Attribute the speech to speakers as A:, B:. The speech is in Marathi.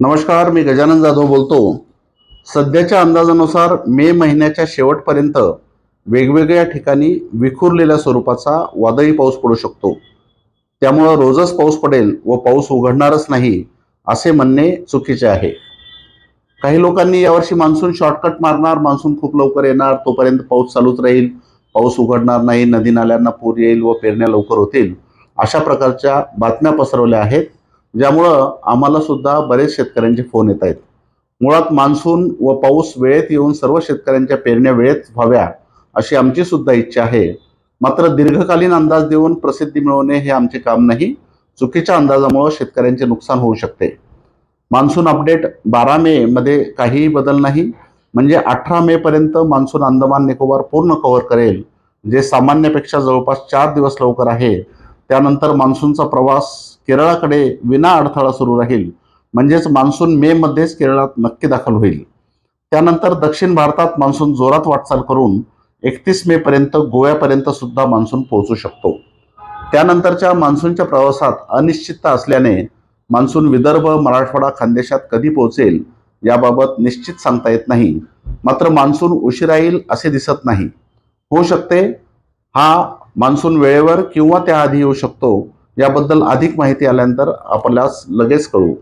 A: नमस्कार मी गजानन जाधव बोलतो. सध्याच्या अंदाजानुसार मे महिन्याच्या शेवटपर्यंत वेगवेगळ्या ठिकाणी विखुरलेल्या स्वरूपाचा वादळी पाऊस पडू शकतो. त्यामुळं रोजच पाऊस पडेल व पाऊस उघडणारच नाही असे म्हणणे चुकीचे आहे. काही लोकांनी यावर्षी मान्सून शॉर्टकट मारणार मान्सून खूप लवकर येणार तोपर्यंत पाऊस चालूच राहील. पाऊस उघडणार नाही नदी नाल्यांना पूर येईल व पेरण्या लवकर होतील अशा प्रकारच्या बातम्या पसरवल्या आहेत. ज्यामुळं आम्हाला सुद्धा बरेच शेतकऱ्यांचे फोन येत आहेत. मुळात मान्सून व पाऊस वेळेत येऊन सर्व शेतकऱ्यांच्या पेरण्या वेळेत व्हाव्या अशी आमची सुद्धा इच्छा आहे. मात्र दीर्घकालीन अंदाज देऊन प्रसिद्धी मिळवणे हे आमचे काम नाही. चुकीच्या अंदाजामुळे शेतकऱ्यांचे नुकसान होऊ शकते. मान्सून अपडेट बारा मे मध्ये काहीही बदल नाही. म्हणजे अठरा मे पर्यंत मान्सून अंदमान निकोबार पूर्ण कव्हर करेल जे सामान्यपेक्षा जवळपास चार दिवस लवकर आहे. त्यानंतर मान्सूनचा प्रवास केरळाकडे विना अडथळा सुरू राहील. म्हणजेच मान्सून मे मध्येच केरळात नक्की दाखल होईल. त्यानंतर दक्षिण भारतात मान्सून जोरात वाटचाल करून एकतीस मे पर्यंत गोव्यापर्यंत सुद्धा मान्सून पोहोचू शकतो. त्यानंतरच्या मान्सूनच्या प्रवासात अनिश्चितता असल्याने मान्सून विदर्भ मराठवाडा खानदेशात कधी पोहोचेल याबाबत निश्चित सांगता येत नाही. मात्र मान्सून उशिरा येईल असे दिसत नाही. होऊ शकते हा मान्सून वेळेवर किंवा त्याआधी येऊ शकतो याबद्दल अधिक माहिती आल्यानंतर आपल्यास लगेच कळू